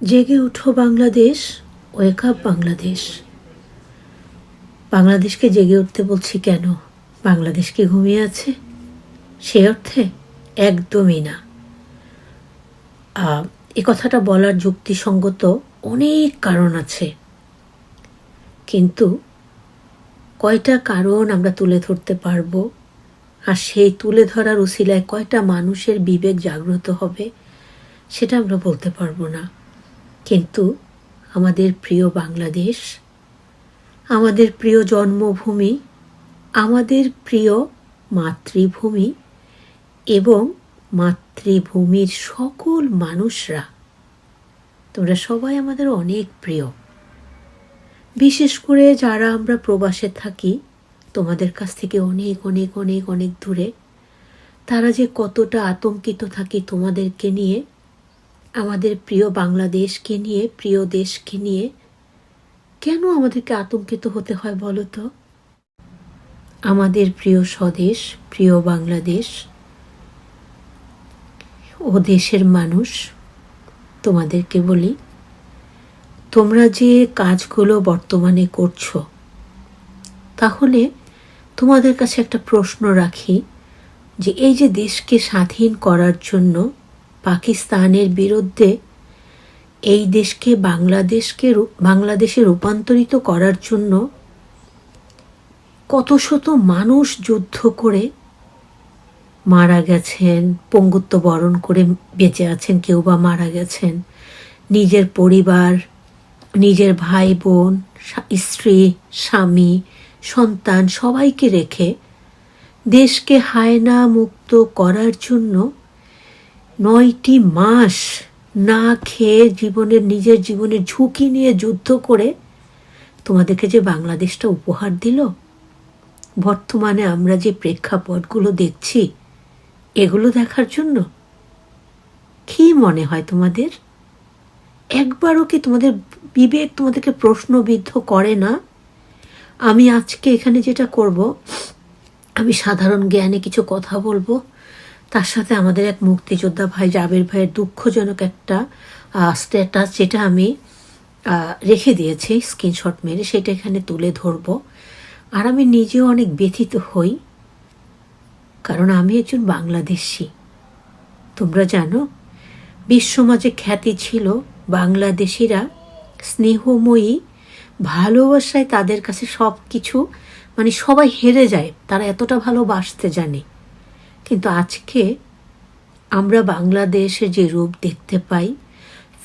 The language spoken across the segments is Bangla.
জেগে উঠো বাংলাদেশ ওয়েক আপ বাংলাদেশ। বাংলাদেশকে জেগে উঠতে বলছি কেন? বাংলাদেশ কি ঘুমিয়ে আছে? সে অর্থে একদমই না। এ কথাটা বলার যুক্তিসঙ্গত অনেক কারণ আছে। কিন্তু কয়টা কারণ আমরা তুলে ধরতে পারব? আর সেই তুলে ধরার উসিলায় কয়টা মানুষের বিবেক জাগ্রত হবে, সেটা আমরা বলতে পারব না। কিন্তু আমাদের প্রিয় বাংলাদেশ, আমাদের প্রিয় জন্মভূমি, আমাদের প্রিয় মাতৃভূমি এবং মাতৃভূমির সকল মানুষরা। তোমরা সবাই আমাদের অনেক প্রিয়। বিশেষ করে যারা আমরা প্রবাসে থাকি, তোমাদের কাছ থেকে অনেক অনেক অনেক অনেক দূরে, তারা যে কতটা আতঙ্কিত থাকি তোমাদেরকে নিয়ে আমাদের প্রিয় বাংলাদেশকে নিয়ে, প্রিয় দেশকে নিয়ে কেন আমাদেরকে আতঙ্কিত হতে হয় বলো তো? আমাদের প্রিয় স্বদেশ, প্রিয় বাংলাদেশ, ও দেশের মানুষ, তোমাদেরকে বলি, তোমরা যে কাজগুলো বর্তমানে করছ, তাহলে তোমাদের কাছে একটা প্রশ্ন রাখি যে এই যে দেশকে স্বাধীন করার জন্য পাকিস্তানের বিরুদ্ধে এই দেশকে বাংলাদেশকে বাংলাদেশে রূপান্তরিত করার জন্য কত শত মানুষ যুদ্ধ করে মারা গেছেন, পঙ্গুত্ব বরণ করে বেঁচে আছেন, কেউ বা মারা গেছেন। নিজের পরিবার, নিজের ভাই বোন স্ত্রী, স্বামী, সন্তান সবাইকে রেখে দেশকে হায়না মুক্ত করার জন্য নয়টি মাস না খেয়ে জীবনের, নিজের জীবনের ঝুঁকি নিয়ে যুদ্ধ করে তোমাদেরকে যে বাংলাদেশটা উপহার দিল। বর্তমানে আমরা যে প্রেক্ষাপটগুলো দেখছি, এগুলো দেখার জন্য কি মনে হয় তোমাদের? একবারও কি তোমাদের বিবেক তোমাদেরকে প্রশ্নবিদ্ধ করে না? আমি আজকে এখানে যেটা করব, আমি সাধারণ জ্ঞানে কিছু কথা বলব। তার সাথে আমাদের এক মুক্তিযোদ্ধা ভাই জাবের ভাইয়ের দুঃখজনক একটা স্ট্যাটাস যেটা আমি রেখে দিয়েছি স্ক্রিনশট মেরে, সেটা এখানে তুলে ধরবো। আর আমি নিজেও অনেক ব্যথিত হই, কারণ আমি একজন বাংলাদেশি। তোমরা জানো, বিশ্বমাঝে খ্যাতি ছিল বাংলাদেশিরা স্নেহময়ী, ভালোবাসায় তাদের কাছে সব কিছু মানে সবাই হেরে যায়, তারা এতটা ভালোবাসতে জানে। কিন্তু আজকে আমরা বাংলাদেশে যে রূপ দেখতে পাই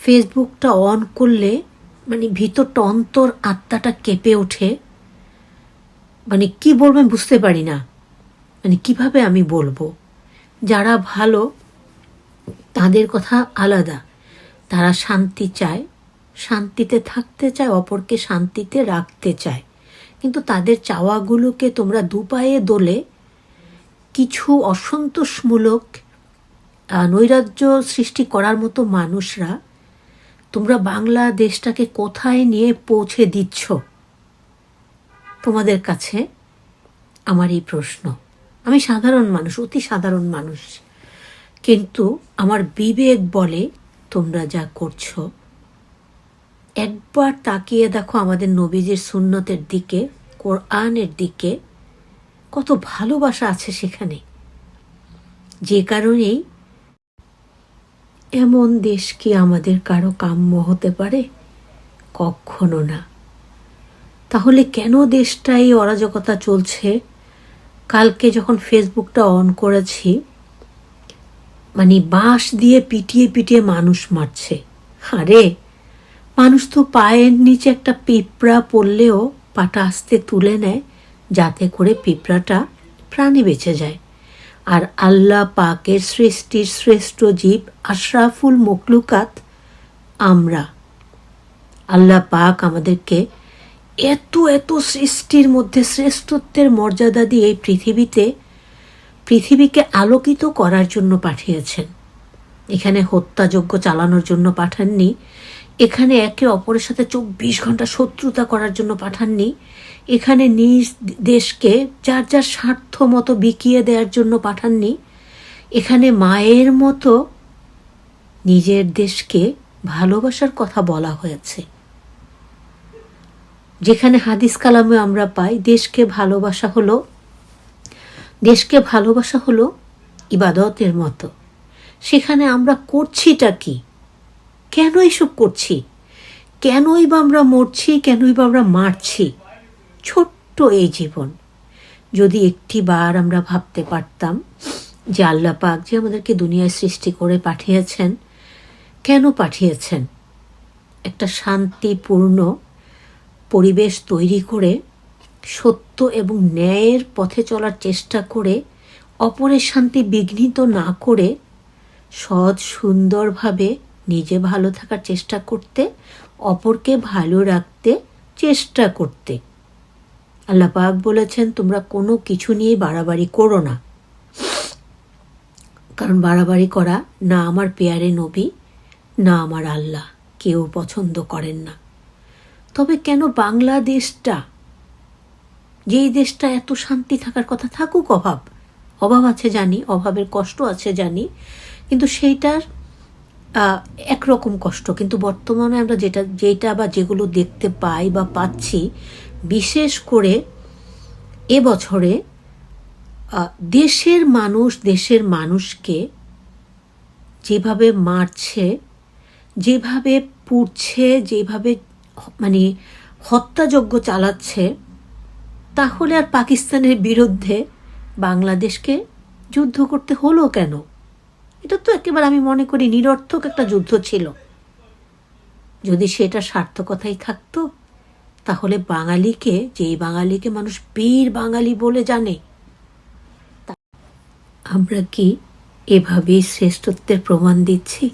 ফেসবুকটা অন করলে মানে ভিতরটা অন্তর আত্মাটা কেঁপে ওঠে। মানে কি বলব আমি বুঝতে পারি না। মানে কীভাবে আমি বলব? যারা ভালো, তাদের কথা আলাদা। তারা শান্তি চায়, শান্তিতে থাকতে চায়, অপরকে শান্তিতে রাখতে চায়। কিন্তু তাদের চাওয়াগুলোকে তোমরা দুপায়ে দোলে কিছু অসন্তোষমূলক নৈরাজ্য সৃষ্টি করার মতো মানুষরা তোমরা বাংলাদেশটাকে কোথায় নিয়ে পৌঁছে দিচ্ছ? তোমাদের কাছে আমার এই প্রশ্ন। আমি সাধারণ মানুষ, অতি সাধারণ মানুষ। কিন্তু আমার বিবেক বলে তোমরা যা করছ, একবার তাকিয়ে দেখো আমাদের নবীজির সুন্নতের দিকে, কোরআনের দিকে কত ভালোবাসা আছে সেখানে। যে কারণেই এমন দেশ কি আমাদের কারও কাম্য হতে পারে? কখনো না। তাহলে কেন দেশটা এই অরাজকতা চলছে? কালকে যখন ফেসবুকটা অন করেছি মানে বাঁশ দিয়ে পিটিয়ে পিটিয়ে মানুষ মারছে। আরে, মানুষ তো পায়ের নিচে একটা পিঁপড়া পড়লেও পাটা আস্তে তুলে নেয়। যাতে করে পিঁপড়াটা প্রাণে বেঁচে যায়। আর আল্লাহ পাকের সৃষ্টির শ্রেষ্ঠ জীব আশরাফুল মকলুকাত আমরা। আল্লাহ পাক আমাদেরকে এত এত সৃষ্টির মধ্যে শ্রেষ্ঠত্বের মর্যাদা দিয়ে এই পৃথিবীতে, পৃথিবীকে আলোকিত করার জন্য পাঠিয়েছেন। এখানে হত্যাযজ্ঞ চালানোর জন্য পাঠাননি। এখানে একে অপরের সাথে চব্বিশ ঘণ্টা শত্রুতা করার জন্য পাঠাননি। এখানে নিজ দেশকে যার যার স্বার্থ মতো বিকিয়ে দেওয়ার জন্য পাঠাননি। এখানে মায়ের মতো নিজের দেশকে ভালোবাসার কথা বলা হয়েছে। যেখানে হাদিস কালামে আমরা পাই, দেশকে ভালোবাসা হলো, দেশকে ভালোবাসা হলো ইবাদতের মতো। সেখানে আমরা করছিটা কি? কেন এসব করছি? কেনই বা আমরা মরছি, কেনই বা আমরা মারছি? ছোট্ট এই জীবন। যদি একটি বার আমরা ভাবতে পারতাম যে আল্লাহ পাক যে আমাদেরকে দুনিয়ায় সৃষ্টি করে পাঠিয়েছেন, কেন পাঠিয়েছেন? একটা শান্তিপূর্ণ পরিবেশ তৈরি করে, সত্য এবং ন্যায়ের পথে চলার চেষ্টা করে, অপরের শান্তি বিঘ্নিত না করে, সৎ সুন্দরভাবে নিজে ভালো থাকার চেষ্টা করতে, অপরকে ভালো রাখতে চেষ্টা করতে। আল্লাহ পাক বলেছেন, তোমরা কোনো কিছু নিয়ে বাড়াবাড়ি করো না। কারণ বাড়াবাড়ি করা না আমার পেয়ারে নবী, না আমার আল্লাহ। কেউ পছন্দ করেন না। তবে কেন বাংলাদেশটা, যেই দেশটা এত শান্তি থাকার কথা থাকুক অভাব অভাব আছে জানি, অভাবের কষ্ট আছে জানি, কিন্তু সেইটার একরকম কষ্ট। কিন্তু বর্তমানে আমরা যেটা যেটা বা যেগুলো দেখতে পাই বা পাচ্ছি, বিশেষ করে এবছরে দেশের মানুষ, দেশের মানুষকে যেভাবে মারছে, যেভাবে পুড়ছে, যেভাবে মানে হত্যাযজ্ঞ চালাচ্ছে, তাহলে আর পাকিস্তানের বিরুদ্ধে বাংলাদেশকে যুদ্ধ করতে হলো কেন? এটা তো একেবারে আমি মনে করি নিরর্থক একটা যুদ্ধ ছিল। যদি সেটা সার্থকতাই থাকতো, তাহলে বাঙালিকে, যেই বাঙালিকে মানুষ বীর বাঙালি বলে জানে আমরা কি এভাবেই শ্রেষ্ঠত্বের প্রমাণ দিচ্ছি?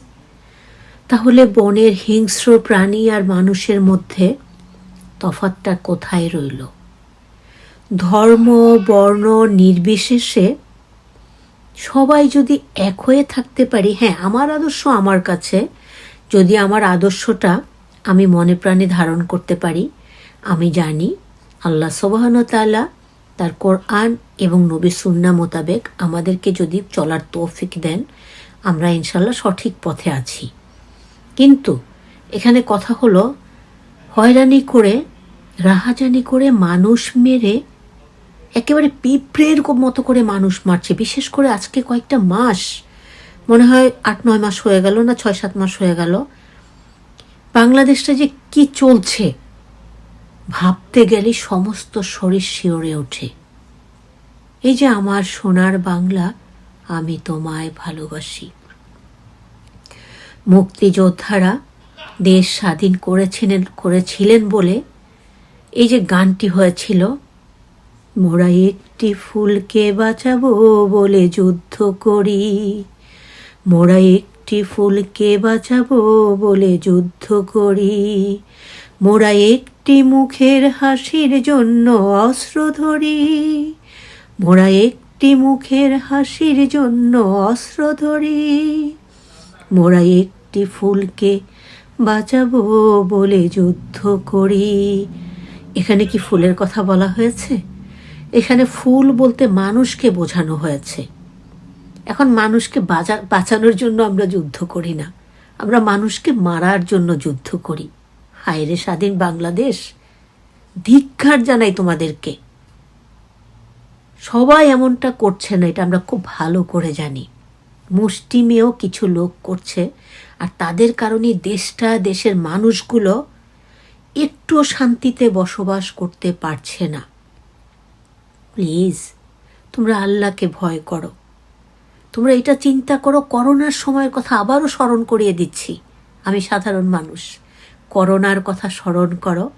তাহলে বনের হিংস্র প্রাণী আর মানুষের মধ্যে তফাৎটা কোথায় রইল? ধর্ম, বর্ণ, নির্বিশেষে সবাই যদি এক হয়ে থাকতে পারি হ্যাঁ আমার আদর্শ আমার কাছে, যদি আমার আদর্শটা আমি মনে প্রাণে ধারণ করতে পারি, আমি জানি আল্লাহ সোবাহন তাআলা তার কোরআন এবং নবী সুন্না মোতাবেক আমাদেরকে যদি চলার তৌফিক দেন, আমরা ইনশাল্লাহ সঠিক পথে আছি। কিন্তু এখানে কথা হলো, হয়রানি করে, রাহাজানি করে মানুষ মেরে একেবারে পিঁপড়ের মতো করে মানুষ মারছে। বিশেষ করে আজকে কয়েকটা মাস। মনে হয় আট, নয় মাস হয়ে গেল না ছয়, সাত মাস হয়ে গেল। বাংলাদেশটা যে কি চলছে, ভাবতে গেলে সমস্ত শরীর শিওরে ওঠে। এই যে আমার সোনার বাংলা, আমি তোমায় ভালোবাসি। মুক্তিযোদ্ধারা দেশ স্বাধীন করেছিলেন করেছিলেন বলে এই যে গানটি হয়েছিল মোরা একটি ফুলকে বাঁচাবো বলে যুদ্ধ করি। মোরা একটি ফুলকে বাঁচাবো বলে যুদ্ধ করি। মোরা একটি মুখের হাসির জন্য অস্ত্র ধরি। মোরা একটি মুখের হাসির জন্য অস্ত্র ধরি। মোরা একটি ফুলকে বাঁচাবো বলে যুদ্ধ করি। এখানে কি ফুলের কথা বলা হয়েছে? এখানে ফুল বলতে মানুষকে বোঝানো হয়েছে। এখন মানুষকে বাজা বাঁচানোর জন্য আমরা যুদ্ধ করি না। আমরা মানুষকে মারার জন্য যুদ্ধ করি। হায়রে স্বাধীন বাংলাদেশ ধিক্ষার জানাই তোমাদেরকে। সবাই এমনটা করছে না, এটা আমরা খুব ভালো করে জানি। মুষ্টিমেয় কিছু লোক করছে, আর তাদের কারণে দেশটা, দেশের মানুষগুলো একটুও শান্তিতে বসবাস করতে পারছে না। প্লিজ, তোমরা আল্লাহকে ভয় করো। তোমরা এটা চিন্তা করো, করোনার সময়ের কথা আবারও স্মরণ করিয়ে দিচ্ছি। আমি সাধারণ মানুষ। করোনার কথা স্মরণ করো।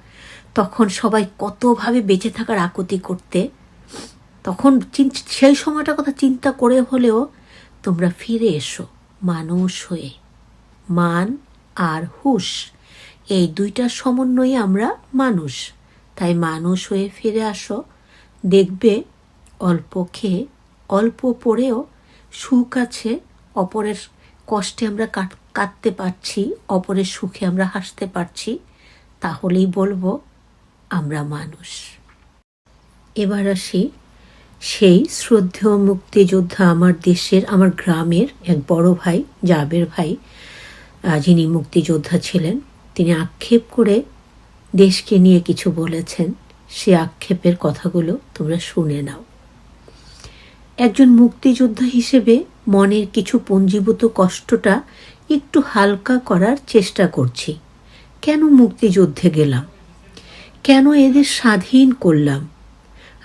তখন সবাই কতভাবে বেঁচে থাকার আকুতি করতে, তখন সেই সময়টার কথা চিন্তা করে হলেও তোমরা ফিরে এসো, মানুষ হয়ে। মান আর হুশ, এই দুইটার সমন্বয়ে আমরা মানুষ। তাই মানুষ হয়ে ফিরে আসো। দেখবে অল্প খেয়ে, অল্প পড়েও সুখ আছে, অপরের কষ্টে আমরা কাট, কাটতে পারছি, অপরের সুখে আমরা হাসতে পারছি, তাহলেই বলব আমরা মানুষ। এবার আসি সেই শ্রদ্ধেয় মুক্তিযোদ্ধা আমার দেশের, আমার গ্রামের এক বড় ভাই, জাবের ভাই যিনি মুক্তিযোদ্ধা ছিলেন। তিনি আক্ষেপ করে দেশকে নিয়ে কিছু বলেছেন। সে আক্ষেপের কথাগুলো তোমরা শুনে নাও। একজন মুক্তিযোদ্ধা হিসেবে মনের কিছু পঞ্জীভূত কষ্টটা একটু হালকা করার চেষ্টা করছি। কেন মুক্তিযুদ্ধে গেলাম? কেন এদের স্বাধীন করলাম?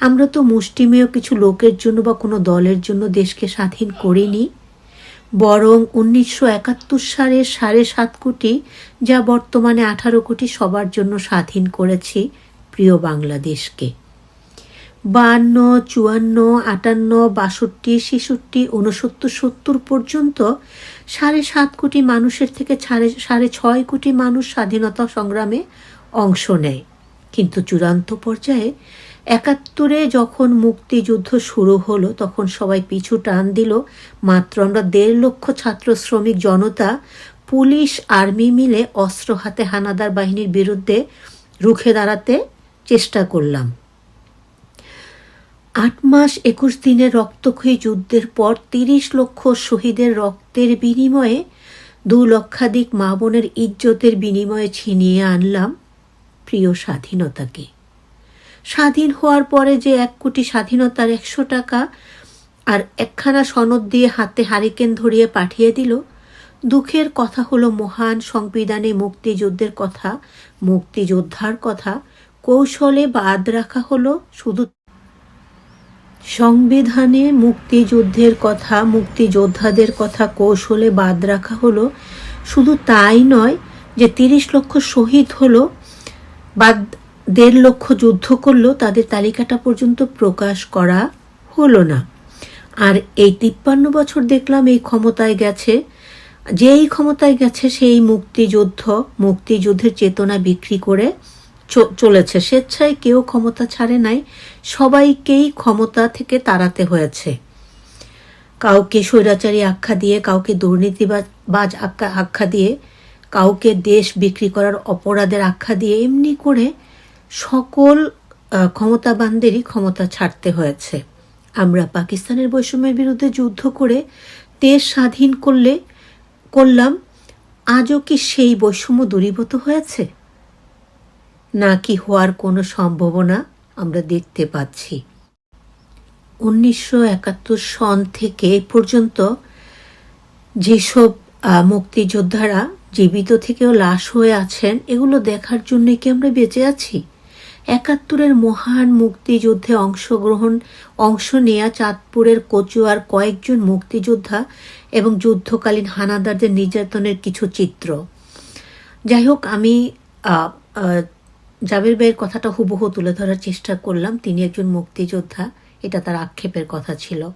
আমরা তো মুষ্টিমেয় কিছু লোকের জন্য বা কোনো দলের জন্য দেশকে স্বাধীন করিনি। বরং উনিশশো একাত্তর সালের সাড়ে সাত কোটি, যা বর্তমানে আঠারো কোটি সবার জন্য স্বাধীন করেছি প্রিয় বাংলাদেশকে। বাহান্ন চুয়ান্ন, আটান্ন, বাষট্টি, ছেষট্টি উনসত্তর সত্তর পর্যন্ত সাড়ে সাত কোটি মানুষের থেকে সাড়ে সাড়ে ছয় কোটি মানুষ স্বাধীনতা সংগ্রামে অংশ নেয়। কিন্তু চূড়ান্ত পর্যায়ে একাত্তরে যখন মুক্তিযুদ্ধ শুরু হলো, তখন সবাই পিছু টান দিল। মাত্র আমরা দেড় লক্ষ ছাত্র শ্রমিক জনতা, পুলিশ, আর্মি মিলে অস্ত্র হাতে হানাদার বাহিনীর বিরুদ্ধে রুখে দাঁড়াতে চেষ্টা করলাম। আট মাস একুশ দিনের রক্তক্ষয়ী যুদ্ধের পর তিরিশ লক্ষ শহীদের রক্তের বিনিময়ে দু লক্ষাধিক মা বোনের ইজ্জতের বিনিময়ে ছিনিয়ে আনলাম প্রিয় স্বাধীনতাকে। স্বাধীন হওয়ার পরে যে এক কোটি স্বাধীনতার একশো টাকা আর একখানা সনদ দিয়ে হাতে হারিকেন ধরিয়ে পাঠিয়ে দিল, দুঃখের কথা হলো মহান সংবিধানে মুক্তিযুদ্ধের কথা, মুক্তিযোদ্ধার কথা কৌশলে বাদ রাখা হলো শুধু সংবিধানে মুক্তিযুদ্ধের কথা, মুক্তিযোদ্ধাদের কথা কৌশলে বাদ রাখা হলো শুধু তাই নয় যে তিরিশ লক্ষ শহীদ হলো, বাদ দেড় লক্ষ যুদ্ধ করল, তাদের তালিকাটা পর্যন্ত প্রকাশ করা হলো না। আর এই তিপ্পান্ন বছর দেখলাম এই ক্ষমতায় গেছে, যেই ক্ষমতায় গেছে সেই মুক্তিযুদ্ধ, মুক্তিযুদ্ধের চেতনা বিক্রি করে চলেছে। স্বেচ্ছায় কেউ ক্ষমতা ছাড়ে নাই। সবাইকেই ক্ষমতা থেকে তাড়াতে হয়েছে। কাউকে স্বৈরাচারী আখ্যা দিয়ে, কাউকে দুর্নীতিবাজ আখ্যা আখ্যা দিয়ে, কাউকে দেশ বিক্রি করার অপরাধের আখ্যা দিয়ে এমনি করে সকল ক্ষমতাবানদেরই ক্ষমতা ছাড়তে হয়েছে। আমরা পাকিস্তানের বৈষম্যের বিরুদ্ধে যুদ্ধ করে দেশ স্বাধীন করলে, করলাম, আজও কি সেই বৈষম্য দূরীভূত হয়েছে? নাকি হওয়ার কোনো সম্ভাবনা আমরা দেখতে পাচ্ছি। উনিশশো একাত্তর সন থেকে পর্যন্ত যেসব মুক্তিযোদ্ধারা জীবিত থেকেও লাশ হয়ে আছেন, এগুলো দেখার জন্য কি আমরা বেঁচে আছি? একাত্তরের মহান মুক্তিযুদ্ধে অংশগ্রহণ, অংশ নেয়া চাঁদপুরের কচুয়ার কয়েকজন মুক্তিযোদ্ধা এবং যুদ্ধকালীন হানাদারদের নির্যাতনের কিছু চিত্র। যাই হোক, আমি জাবের ভাইয়ের কথাটা হুবহু তুলে ধরার চেষ্টা করলাম। তিনি একজন মুক্তিযোদ্ধা, এটা তার আক্ষেপের কথা ছিল।